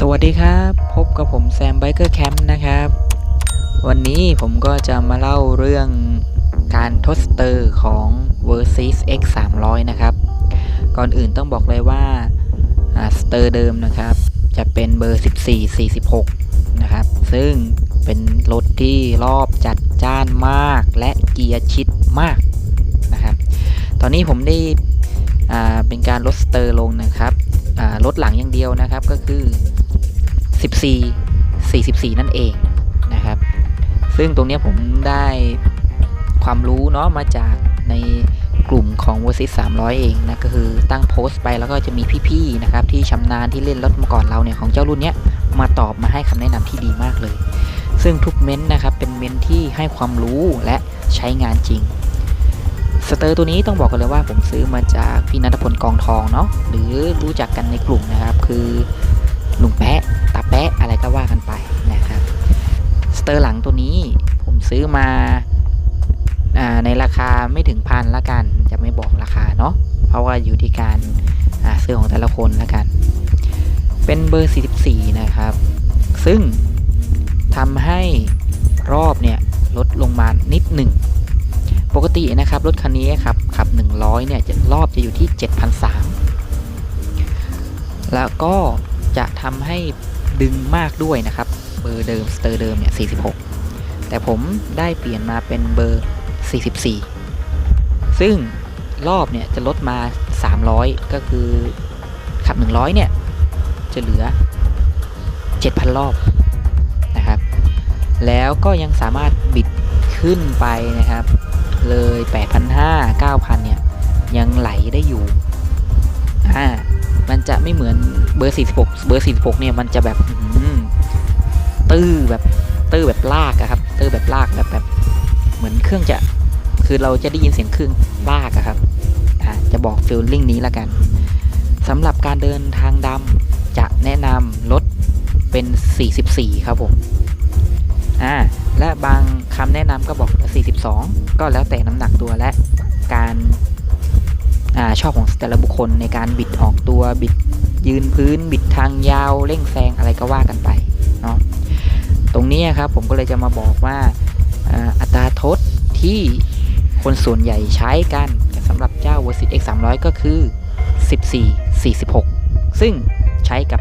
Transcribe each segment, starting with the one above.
สวัสดีครับ พบกับผมแซมไบเกอร์แคมป์นะครับ วันนี้ผมก็จะมาเล่าเรื่องการทดสเตอร์ของ Versys X 300นะครับ ก่อนอื่นต้องบอกเลยว่าสเตอร์เดิมนะครับ จะเป็นเบอร์ 14 46 นะครับ ซึ่งเป็นรถที่รอบจัดจ้านมากและเกียร์ชิดมากนะครับ ตอนนี้ผมได้เป็นการลดสเตอร์ลงนะครับอ่าลดหลังอย่างเดียวนะครับก็คือ 14 44 นั่นเองนะครับ ซึ่งตรงนี้ผมได้ความรู้เนาะมาจากในกลุ่มของ v e r s i s 300 เองนะก็คือตั้งโพสต์ไปแล้วก็จะมีพี่ๆนะครับที่ชำนาญที่เล่นรถมาก่อนเราเนี่ยของเจ้ารุ่นเนี้ยมาตอบมาให้คำแนะนำที่ดีมากเลย ซึ่งทุกเม้นต์นะครับเป็นเม้นต์ที่ให้ความรู้และใช้งานจริงสเตอร์ตัวนี้ต้องบอกกันเลยว่าผมซื้อมาจากพี่นัทพลกองทองเนาะหรือรู้จักกันในกลุ่มนะครับ คือ ลุงแปะตาแปะอะไรก็ว่ากันไปนะครับ สเตอร์หลังตัวนี้ผมซื้อมาในราคาไม่ถึงพันละกัน จะไม่บอกราคาเนาะเพราะว่าอยู่ที่การซื้อของแต่ละคนละกัน เป็นเบอร์ 44 นะครับ ซึ่งทำให้รอบเนี่ยลดลงมานิดหนึ่งปกตินะครับรถคันนี้ครับขับ 100 เนี่ยจะรอบจะอยู่ที่7,300แล้วก็ จะทำให้ดึงมากด้วยนะครับ เบอร์เดิมสเตอร์เดิมเนี่ย 46 แต่ผมได้เปลี่ยนมาเป็นเบอร์ 44 ซึ่งรอบเนี่ยจะลดมา 300 ก็คือขับ 100 เนี่ย จะเหลือ 7,000 รอบนะครับ แล้วก็ยังสามารถบิดขึ้นไปนะครับ เลย 8,500 9,000 เนี่ย ยังไหลได้อยู่อ่า มันจะไม่เหมือนเบอร์ 46 เบอร์ 46 เนี่ยมันจะแบบตื้อแบบตื้อแบบลากอะครับ ตื้อแบบลากแบบแบบเหมือนเครื่องจะคือเราจะได้ยินเสียงเครื่องลากอะครับอ่าจะบอกฟิลลิ่งนี้ละกันสำหรับการเดินทางดำจะแนะนำรถเป็น 44 ครับผมอ่าและบางคำแนะนำก็บอก 42 ก็แล้วแต่น้ำหนักตัวและการ อาชอบของแต่ละบุคคลในการบิดออกตัวบิดยืนพื้น บิดทางยาวเร่งแซงอะไรก็ว่ากันไปเนาะตรงนี้ครับผมก็เลยจะมาบอกว่าอ่าอัตราทดที่คนส่วนใหญ่ใช้กันสำหรับเจ้า v e r s i X 300ก็คือ 14 46 ซึ่งใช้กับ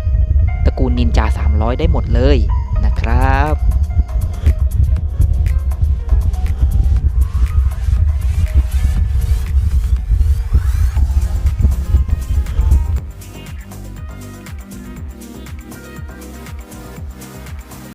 ตระกูลนินจา 300 ได้หมดเลยนะครับ